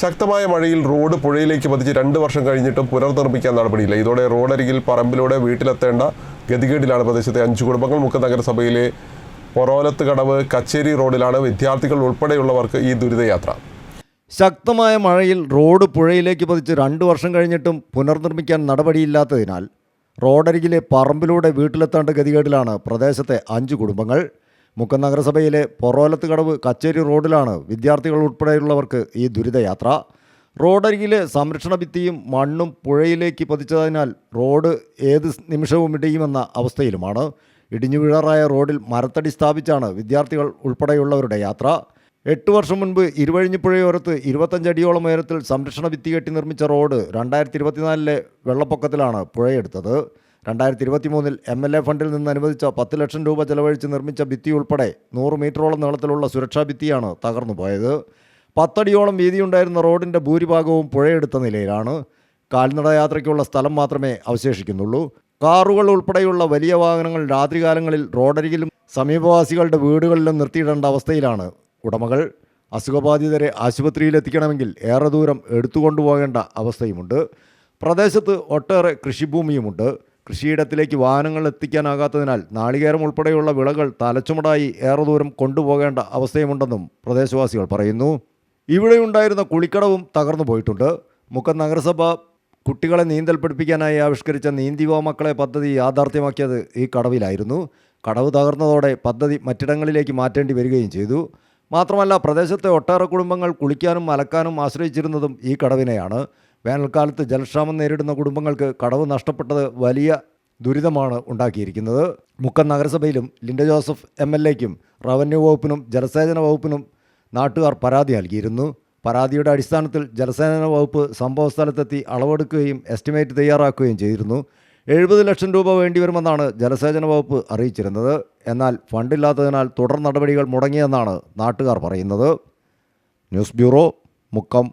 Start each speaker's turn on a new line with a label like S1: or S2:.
S1: ശക്തമായ മഴയിൽ റോഡ് പുഴയിലേക്ക് പതിച്ച് രണ്ട് വർഷം കഴിഞ്ഞിട്ടും പുനർനിർമ്മിക്കാൻ നടപടിയില്ല. ഇതോടെ റോഡരികിൽ പറമ്പിലൂടെ വീട്ടിലെത്തേണ്ട ഗതികേടിലാണ് പ്രദേശത്തെ അഞ്ച് കുടുംബങ്ങൾ. മുക്ക നഗരസഭയിലെ പൊറോലത്ത് കടവ് കച്ചേരി റോഡിലാണ് വിദ്യാർത്ഥികൾ ഉൾപ്പെടെയുള്ളവർക്ക് ഈ ദുരിതയാത്ര.
S2: ശക്തമായ മഴയിൽ റോഡ് പുഴയിലേക്ക് പതിച്ച് രണ്ട് വർഷം കഴിഞ്ഞിട്ടും പുനർനിർമ്മിക്കാൻ നടപടിയില്ലാത്തതിനാൽ റോഡരികിലെ പറമ്പിലൂടെ വീട്ടിലെത്തേണ്ട ഗതികേടിലാണ് പ്രദേശത്തെ അഞ്ച് കുടുംബങ്ങൾ. മുക്കം നഗരസഭയിലെ പൊറോലത്ത് കടവ് കച്ചേരി റോഡിലാണ് വിദ്യാർത്ഥികൾ ഉൾപ്പെടെയുള്ളവർക്ക് ഈ ദുരിതയാത്ര. റോഡരികിലെ സംരക്ഷണ ഭിത്തിയും മണ്ണും പുഴയിലേക്ക് പതിച്ചതിനാൽ റോഡ് ഏത് നിമിഷവും ഇടിയുമെന്ന അവസ്ഥയിലുമാണ്. ഇടിഞ്ഞു വീഴാറായ റോഡിൽ മരത്തടി സ്ഥാപിച്ചാണ് വിദ്യാർത്ഥികൾ ഉൾപ്പെടെയുള്ളവരുടെ യാത്ര. എട്ട് വർഷം മുൻപ് ഇരുവഴിഞ്ഞിപ്പുഴയോരത്ത് ഇരുപത്തഞ്ചടിയോളം ഉയരത്തിൽ സംരക്ഷണ ഭിത്തി കെട്ടി നിർമ്മിച്ച റോഡ് രണ്ടായിരത്തി ഇരുപത്തിനാലിലെ വെള്ളപ്പൊക്കത്തിലാണ് പുഴയെടുത്തത്. രണ്ടായിരത്തി ഇരുപത്തി മൂന്നിൽ എം എൽ എ ഫണ്ടിൽ നിന്ന് അനുവദിച്ച പത്ത് ലക്ഷം രൂപ ചെലവഴിച്ച് നിർമ്മിച്ച ഭിത്തി ഉൾപ്പെടെ നൂറ് മീറ്ററോളം നീളത്തിലുള്ള സുരക്ഷാ ഭിത്തിയാണ് തകർന്നു പോയത്. പത്തടിയോളം വീതിയുണ്ടായിരുന്ന റോഡിന്റെ ഭൂരിഭാഗവും പുഴയെടുത്ത നിലയിലാണ്. കാൽനടയാത്രയ്ക്കുള്ള സ്ഥലം മാത്രമേ അവശേഷിക്കുന്നുള്ളൂ. കാറുകൾ ഉൾപ്പെടെയുള്ള വലിയ വാഹനങ്ങൾ രാത്രികാലങ്ങളിൽ റോഡരികിലും സമീപവാസികളുടെ വീടുകളിലും നിർത്തിയിടേണ്ട അവസ്ഥയിലാണ് ഉടമകൾ. അസുഖബാധിതരെ ആശുപത്രിയിലെത്തിക്കണമെങ്കിൽ ഏറെ ദൂരം എടുത്തുകൊണ്ടുപോകേണ്ട അവസ്ഥയുമുണ്ട്. പ്രദേശത്ത് ഒട്ടേറെ കൃഷിഭൂമിയുമുണ്ട്. കൃഷിയിടത്തിലേക്ക് വാഹനങ്ങൾ എത്തിക്കാനാകാത്തതിനാൽ നാളികേരം ഉൾപ്പെടെയുള്ള വിളകൾ തലച്ചുമടായി ഏറെ ദൂരം കൊണ്ടുപോകേണ്ട അവസ്ഥയുമുണ്ടെന്നും പ്രദേശവാസികൾ പറയുന്നു. ഇവിടെയുണ്ടായിരുന്ന കുളിക്കടവും തകർന്നു പോയിട്ടുണ്ട്. മുക്കം നഗരസഭ കുട്ടികളെ നീന്തൽ പഠിപ്പിക്കാനായി ആവിഷ്കരിച്ച നീന്തിവോ മക്കളെ പദ്ധതി യാഥാർത്ഥ്യമാക്കിയത് ഈ കടവിലായിരുന്നു. കടവ് തകർന്നതോടെ പദ്ധതി മറ്റിടങ്ങളിലേക്ക് മാറ്റേണ്ടി വരികയും ചെയ്തു. മാത്രമല്ല പ്രദേശത്തെ ഒട്ടേറെ കുടുംബങ്ങൾ കുളിക്കാനും അലക്കാനും ആശ്രയിച്ചിരുന്നതും ഈ കടവിനെയാണ്. വേനൽക്കാലത്ത് ജലക്ഷാമം നേരിടുന്ന കുടുംബങ്ങൾക്ക് കടവ് നഷ്ടപ്പെട്ടത് വലിയ ദുരിതമാണ് ഉണ്ടാക്കിയിരിക്കുന്നത്. മുക്കം നഗരസഭയിലും ലിൻഡ ജോസഫ് എം എൽ എക്കും റവന്യൂ വകുപ്പിനും ജലസേചന വകുപ്പിനും നാട്ടുകാർ പരാതി നൽകിയിരുന്നു. പരാതിയുടെ അടിസ്ഥാനത്തിൽ ജലസേചന വകുപ്പ് സംഭവസ്ഥലത്തെത്തി അളവെടുക്കുകയും എസ്റ്റിമേറ്റ് തയ്യാറാക്കുകയും ചെയ്തിരുന്നു. എഴുപത് ലക്ഷം രൂപ വേണ്ടിവരുമെന്നാണ് ജലസേചന വകുപ്പ് അറിയിച്ചിരുന്നത്. എന്നാൽ ഫണ്ടില്ലാത്തതിനാൽ തുടർ നടപടികൾ മുടങ്ങിയെന്നാണ് നാട്ടുകാർ പറയുന്നത്. News bureau Mukkam.